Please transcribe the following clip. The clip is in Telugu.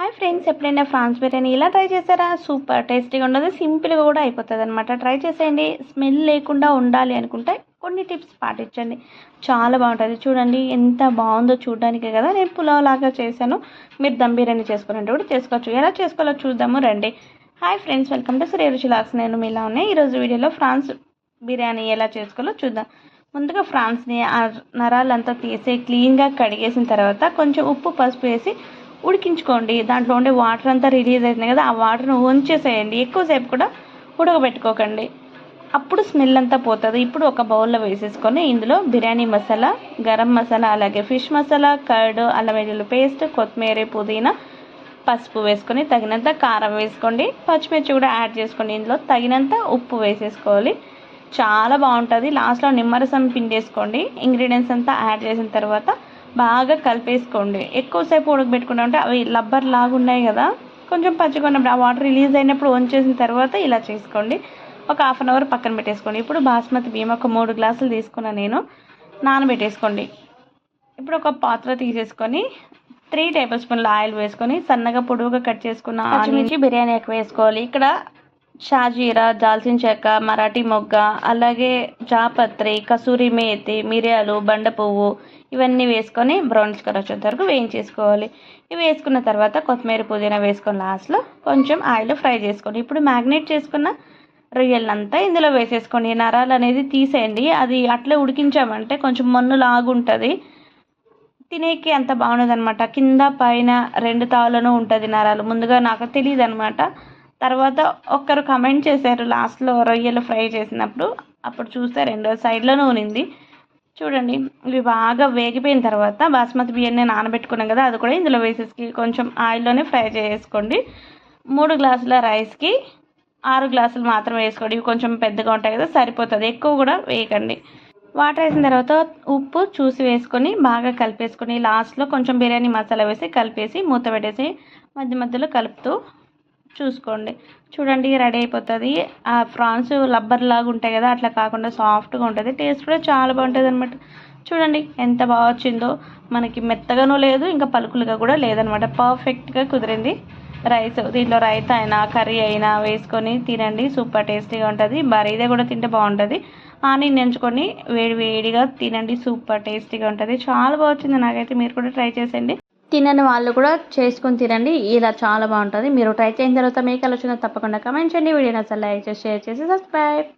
హాయ్ ఫ్రెండ్స్ ఎప్పుడైనా ఫ్రాన్స్ బిర్యానీ ఇలా ట్రై చేశారా? సూపర్ టేస్టీగా ఉండదు సింపుల్గా కూడా అయిపోతుంది అనమాట ట్రై చేసేయండి స్మెల్ లేకుండా ఉండాలి అనుకుంటే కొన్ని టిప్స్ పాటించండి. చాలా బాగుంటుంది. చూడండి ఎంత బాగుందో చూడడానికే కదా నేను పులావ్ లాగా చేశాను. మీరు దమ్ బిర్యానీ చేసుకున్నట్టు కూడా చేసుకోవచ్చు. ఎలా చేసుకోవాలో చూద్దాము రండి. Hi friends welcome to Sri రుచిలాక్స్ నేను మీలా ఉన్నాయి ఈరోజు వీడియోలో ఫ్రాన్స్ బిర్యానీ ఎలా చేసుకోవాలో చూద్దాం. ముందుగా ఫ్రాన్స్ని ఆ నరాలంతా తీసి క్లీన్గా కడిగేసిన తర్వాత కొంచెం ఉప్పు పసుపు వేసి ఉడికించుకోండి. దాంట్లో ఉండే వాటర్ అంతా రిలీజ్ అవుతుంది కదా ఆ వాటర్ని ఉంచేసేయండి. ఎక్కువసేపు కూడా ఉడకబెట్టుకోకండి. అప్పుడు స్మెల్ అంతా పోతుంది. ఇప్పుడు ఒక బౌల్లో వేసేసుకొని ఇందులో బిర్యానీ మసాలా గరం మసాలా అలాగే ఫిష్ మసాలా కర్డ్ అల్లం వెల్లుల్లి పేస్ట్ కొత్తిమీర పుదీనా పసుపు వేసుకొని తగినంత కారం వేసుకోండి. పచ్చిమిర్చి కూడా యాడ్ చేసుకోండి. ఇందులో తగినంత ఉప్పు వేసేసుకోవాలి. చాలా బాగుంటుంది. లాస్ట్లో నిమ్మరసం పిండేసుకోండి. ఇంగ్రీడియంట్స్ అంతా యాడ్ చేసిన తర్వాత బాగా కలిపేసుకోండి. ఎక్కువసేపు ఉడకబెట్టుకున్నామంటే అవి లబ్బర్ లాగా ఉన్నాయి కదా కొంచెం పచ్చిగా ఉన్నప్పుడు ఆ వాటర్ రిలీజ్ అయినప్పుడు వంచేసిన తర్వాత ఇలా చేసుకోండి. ఒక హాఫ్ అన్ అవర్ పక్కన పెట్టేసుకోండి. ఇప్పుడు బాస్మతి బియ్యం ఒక మూడు గ్లాసులు తీసుకున్నా నేను. నానబెట్టేసుకోండి. ఇప్పుడు ఒక పాత్ర తీసేసుకొని త్రీ టేబుల్ స్పూన్ల ఆయిల్ వేసుకొని సన్నగా పొడవుగా కట్ చేసుకున్న పచ్చిమిర్చి బిర్యానీ ఎక్కువ వేసుకోవాలి. ఇక్కడ షాజీరా దాల్చిన చెక్క మరాఠీ మొగ్గ అలాగే జాపత్రి కసూరి మేతి మిరియాలు బండ పువ్వు ఇవన్నీ వేసుకొని బ్రౌన్స్ కలర్ వచ్చేంత వరకు వేయించేసుకోవాలి. ఇవి వేసుకున్న తర్వాత కొత్తిమీర పుదీనా వేసుకొని లాస్ట్లో కొంచెం ఆయిల్ ఫ్రై చేసుకోండి. ఇప్పుడు మ్యాగ్నేట్ చేసుకున్న రొయ్యలంతా ఇందులో వేసేసుకోండి. నరాలు అనేది తీసేయండి. అది అట్లే ఉడికించామంటే కొంచెం మన్ను లాగుంటుంది. తినేకి అంత బాగుండదు అనమాట కింద పైన రెండు తావులను ఉంటుంది నరాలు. ముందుగా నాకు తెలియదు అనమాట తర్వాత ఒక్కరు కమెంట్ చేశారు లాస్ట్లో రొయ్యలు ఫ్రై చేసినప్పుడు. అప్పుడు చూస్తే రెండో సైడ్లోనూ ఉనింది. చూడండి ఇవి బాగా వేగిపోయిన తర్వాత బాస్మతి బియ్యాన్ని నానబెట్టుకున్నాం కదా అది కూడా ఇందులో వేసేసి కొంచెం ఆయిల్లోనే ఫ్రై చేసుకోండి. మూడు గ్లాసుల రైస్కి ఆరు గ్లాసులు మాత్రం వేసుకోండి. ఇవి కొంచెం పెద్దగా ఉంటాయి కదా సరిపోతుంది. ఎక్కువ కూడా వేయకండి. వాటర్ వేసిన తర్వాత ఉప్పు చూసి వేసుకొని బాగా కలిపేసుకొని లాస్ట్లో కొంచెం బిర్యానీ మసాలా వేసి కలిపేసి మూత పెట్టేసి మధ్య మధ్యలో కలుపుతూ చూసుకోండి. చూడండి రెడీ అయిపోతుంది. ఆ ఫ్రాన్స్ లబ్బర్ లాగా ఉంటాయి కదా అట్లా కాకుండా సాఫ్ట్గా ఉంటుంది. టేస్ట్ కూడా చాలా బాగుంటుంది అనమాట చూడండి ఎంత బాగా వచ్చిందో. మనకి మెత్తగానూ లేదు ఇంకా పలుకులుగా కూడా లేదనమాట పర్ఫెక్ట్గా కుదిరింది రైస్. దీంట్లో రైతా అయినా కర్రీ అయినా వేసుకొని తినండి. సూపర్ టేస్టీగా ఉంటుంది. బరీదే కూడా తింటే బాగుంటుంది. ఆనియన్ నెంచుకొని వేడి వేడిగా తినండి. సూపర్ టేస్టీగా ఉంటుంది. చాలా బాగుంది నాకైతే మీరు కూడా ట్రై చేసేయండి. తినని వాళ్ళు కూడా చేసుకొని తినండి. ఇలా చాలా బాగుంటుంది. మీరు ట్రై చేసిన తర్వాత మీకు ఆలోచన తప్పకుండా కమెంట్ చేయండి. వీడియో నచ్చ లైక్ చేసి షేర్ చేసి సబ్స్క్రైబ్